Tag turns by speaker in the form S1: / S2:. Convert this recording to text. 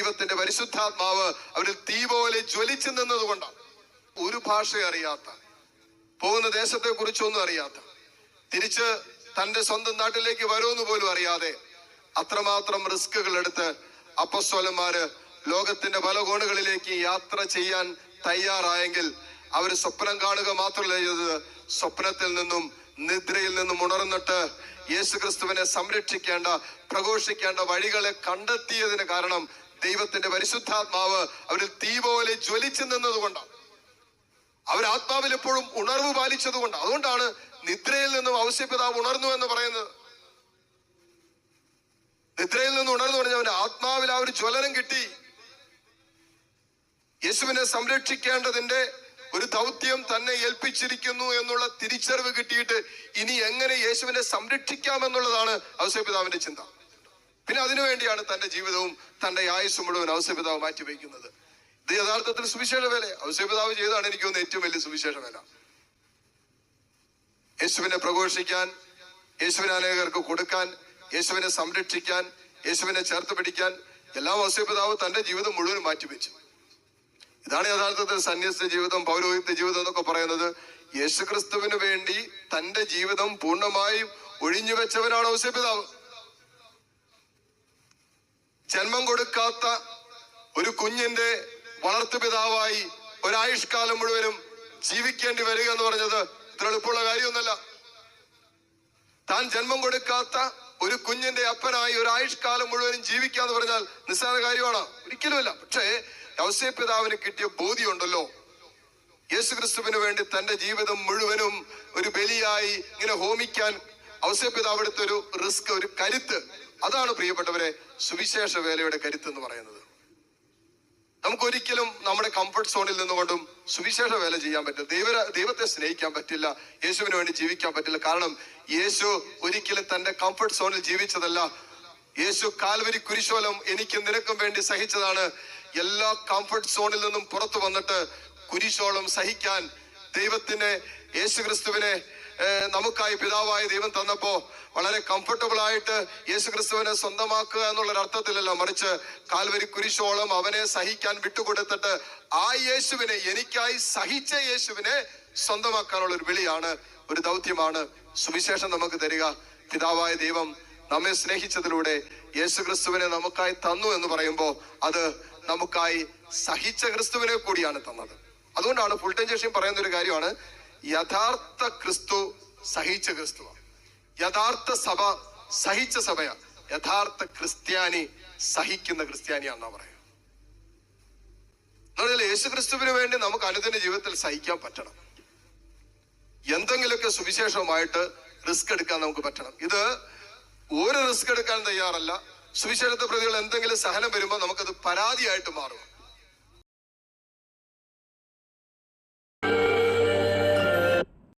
S1: ദൈവത്തിന്റെ പരിശുദ്ധാത്മാവ് അവരിൽ തീ പോലെ ജ്വലിച്ചു നിന്നതുകൊണ്ടാണ്. ഒരു ഭാഷ അറിയാത്ത പോകുന്ന ദേശത്തെ കുറിച്ചൊന്നും അറിയാത്ത തിരിച്ച് തന്റെ സ്വന്തം നാട്ടിലേക്ക് വരുമെന്ന് പോലും അറിയാതെ അത്രമാത്രം റിസ്കുകൾ എടുത്ത് അപ്പസ്വലന്മാര് ലോകത്തിന്റെ പല കോണുകളിലേക്ക് യാത്ര ചെയ്യാൻ തയ്യാറായെങ്കിൽ അവർ സ്വപ്നം കാണുക മാത്രമല്ല ചെയ്തത്. സ്വപ്നത്തിൽ നിന്നും നിദ്രയിൽ നിന്നും ഉണർന്നിട്ട് യേശുക്രിസ്തുവിനെ സംരക്ഷിക്കേണ്ട പ്രഘോഷിക്കേണ്ട വഴികളെ കണ്ടെത്തിയതിന് കാരണം ദൈവത്തിന്റെ പരിശുദ്ധാത്മാവ് അവരിൽ തീ പോലെ ജ്വലിച്ചു നിന്നതുകൊണ്ടാണ്. അവർ ആത്മാവിൽ എപ്പോഴും ഉണർവ് പാലിച്ചതുകൊണ്ട് അതുകൊണ്ടാണ് നിദ്രയിൽ നിന്നും ഔസ്യപിതാവ് ഉണർന്നു എന്ന് പറയുന്നത്. നിദ്രയിൽ നിന്ന് ഉണർന്നു പറഞ്ഞ അവന്റെ ആത്മാവിൽ ആ ഒരു ജ്വലനം കിട്ടി. യേശുവിനെ സംരക്ഷിക്കേണ്ടതിന്റെ ഒരു ദൗത്യം തന്നെ ഏൽപ്പിച്ചിരിക്കുന്നു എന്നുള്ള തിരിച്ചറിവ് കിട്ടിയിട്ട് ഇനി എങ്ങനെ യേശുവിനെ സംരക്ഷിക്കാം എന്നുള്ളതാണ് ഔസ്യപിതാവിന്റെ ചിന്ത. പിന്നെ അതിനുവേണ്ടിയാണ് തന്റെ ജീവിതവും തന്റെ ആയുസ് മുഴുവൻ ഔസ്യപിതാവ് മാറ്റിവെക്കുന്നത് ഇത് യഥാർത്ഥത്തിൽ സുവിശേഷ വേല. ഔസ്യപിതാവ് ചെയ്താണ് എനിക്ക് തോന്നുന്നത് ഏറ്റവും വലിയ സുവിശേഷ വേല. യേശുവിനെ പ്രഘോഷിക്കാൻ യേശുവിനെ അനേകർക്ക് കൊടുക്കാൻ യേശുവിനെ സംരക്ഷിക്കാൻ യേശുവിനെ ചേർത്ത് പിടിക്കാൻ എല്ലാ ഔസ്യപിതാവ് തന്റെ ജീവിതം മുഴുവൻ മാറ്റിവെച്ചു ഇതാണ് യഥാർത്ഥത്തിൽ സന്യസ്ത ജീവിതം പൗരോഹിത്യ ജീവിതം എന്നൊക്കെ പറയുന്നത്. യേശുക്രിസ്തുവിന് വേണ്ടി തന്റെ ജീവിതം പൂർണമായും ഒഴിഞ്ഞു വെച്ചവനാണ് ജന്മം കൊടുക്കാത്ത ഒരു കുഞ്ഞിന്റെ വളർത്തുപിതാവായി ഒരായുഷ്കാലം മുഴുവനും ജീവിക്കേണ്ടി വരിക എന്ന് പറഞ്ഞത് ഇത്ര എളുപ്പമുള്ള കാര്യമൊന്നുമല്ല. താൻ ജന്മം കൊടുക്കാത്ത ഒരു കുഞ്ഞിന്റെ അപ്പനായി ഒരു ആയുഷ്കാലം മുഴുവനും ജീവിക്കുക എന്ന് പറഞ്ഞാൽ നിസ്സാര കാര്യമാണ്. ഒരിക്കലുമല്ല. പക്ഷേ യൗസേ പിതാവിന് കിട്ടിയ ബോധ്യമുണ്ടല്ലോ. യേശു ക്രിസ്തുവിന് വേണ്ടി തന്റെ ജീവിതം മുഴുവനും ഒരു ബലിയായി ഇങ്ങനെ ഹോമിക്കാൻ ഔസേ പിതാവ് എടുത്തൊരു റിസ്ക് ഒരു കരുത്ത് അതാണ് പ്രിയപ്പെട്ടവരെ സുവിശേഷ വേലയുടെ കരുത്ത് എന്ന് പറയുന്നത്. നമുക്കൊരിക്കലും നമ്മുടെ കംഫർട്ട് സോണിൽ നിന്നുകൊണ്ടും സുവിശേഷ വേല ചെയ്യാൻ പറ്റില്ല. ദൈവ ദൈവത്തെ സ്നേഹിക്കാൻ പറ്റില്ല. യേശുവിന് വേണ്ടി ജീവിക്കാൻ പറ്റില്ല. കാരണം യേശു ഒരിക്കലും തന്റെ കംഫർട്ട് സോണിൽ ജീവിച്ചതല്ല. യേശു കാൽവരി കുരിശോലം എനിക്ക് നിനക്കും വേണ്ടി സഹിച്ചതാണ്. എല്ലാ കംഫർട്ട് സോണിൽ നിന്നും പുറത്തു വന്നിട്ട് കുരിശോളം സഹിക്കാൻ ദൈവത്തിനെ യേശു ക്രിസ്തുവിനെ ഏഹ്, നമുക്കായി പിതാവായ ദൈവം തന്നപ്പോ വളരെ കംഫർട്ടബിൾ ആയിട്ട് യേശു ക്രിസ്തുവിനെ സ്വന്തമാക്കുക എന്നുള്ള അർത്ഥത്തിലല്ല മറിച്ച് കാൽവരി കുരിശോളം അവനെ സഹിക്കാൻ വിട്ടുകൊടുത്തിട്ട് ആ യേശുവിനെ എനിക്കായി സഹിച്ച യേശുവിനെ സ്വന്തമാക്കാനുള്ള ഒരു വിളിയാണ് ഒരു ദൗത്യമാണ് സുവിശേഷം നമുക്ക് തരിക. പിതാവായ ദൈവം നമ്മെ സ്നേഹിച്ചതിലൂടെ യേശു ക്രിസ്തുവിനെ നമുക്കായി തന്നു എന്ന് പറയുമ്പോൾ അത് നമുക്കായി സഹിച്ച ക്രിസ്തുവിനെ കൂടിയാണ് തന്നത്. അതുകൊണ്ടാണ് ഫുൾ ടൈം ശേഷം പറയുന്ന ഒരു കാര്യമാണ് യഥാർത്ഥ ക്രിസ്തു സഹിച്ച ക്രിസ്തുവാണ് യഥാർത്ഥ സഭ സഹിച്ച സഭയാണ് യഥാർത്ഥ ക്രിസ്ത്യാനി സഹിക്കുന്ന ക്രിസ്ത്യാനിയാണെന്നാ പറയാം എന്നാൽ യേശു ക്രിസ്തുവിന് വേണ്ടി നമുക്ക് അനുദിന ജീവിതത്തിൽ സഹിക്കാൻ പറ്റണം. എന്തെങ്കിലുമൊക്കെ സുവിശേഷവുമായിട്ട് റിസ്ക് എടുക്കാൻ നമുക്ക് പറ്റണം. ഇത് ഒരു റിസ്ക് എടുക്കാൻ തയ്യാറല്ല. സുവിശേഷത്തെ പ്രതികൾ എന്തെങ്കിലും സഹനം വരുമ്പോൾ നമുക്കത് പരാതിയായിട്ട് മാറും.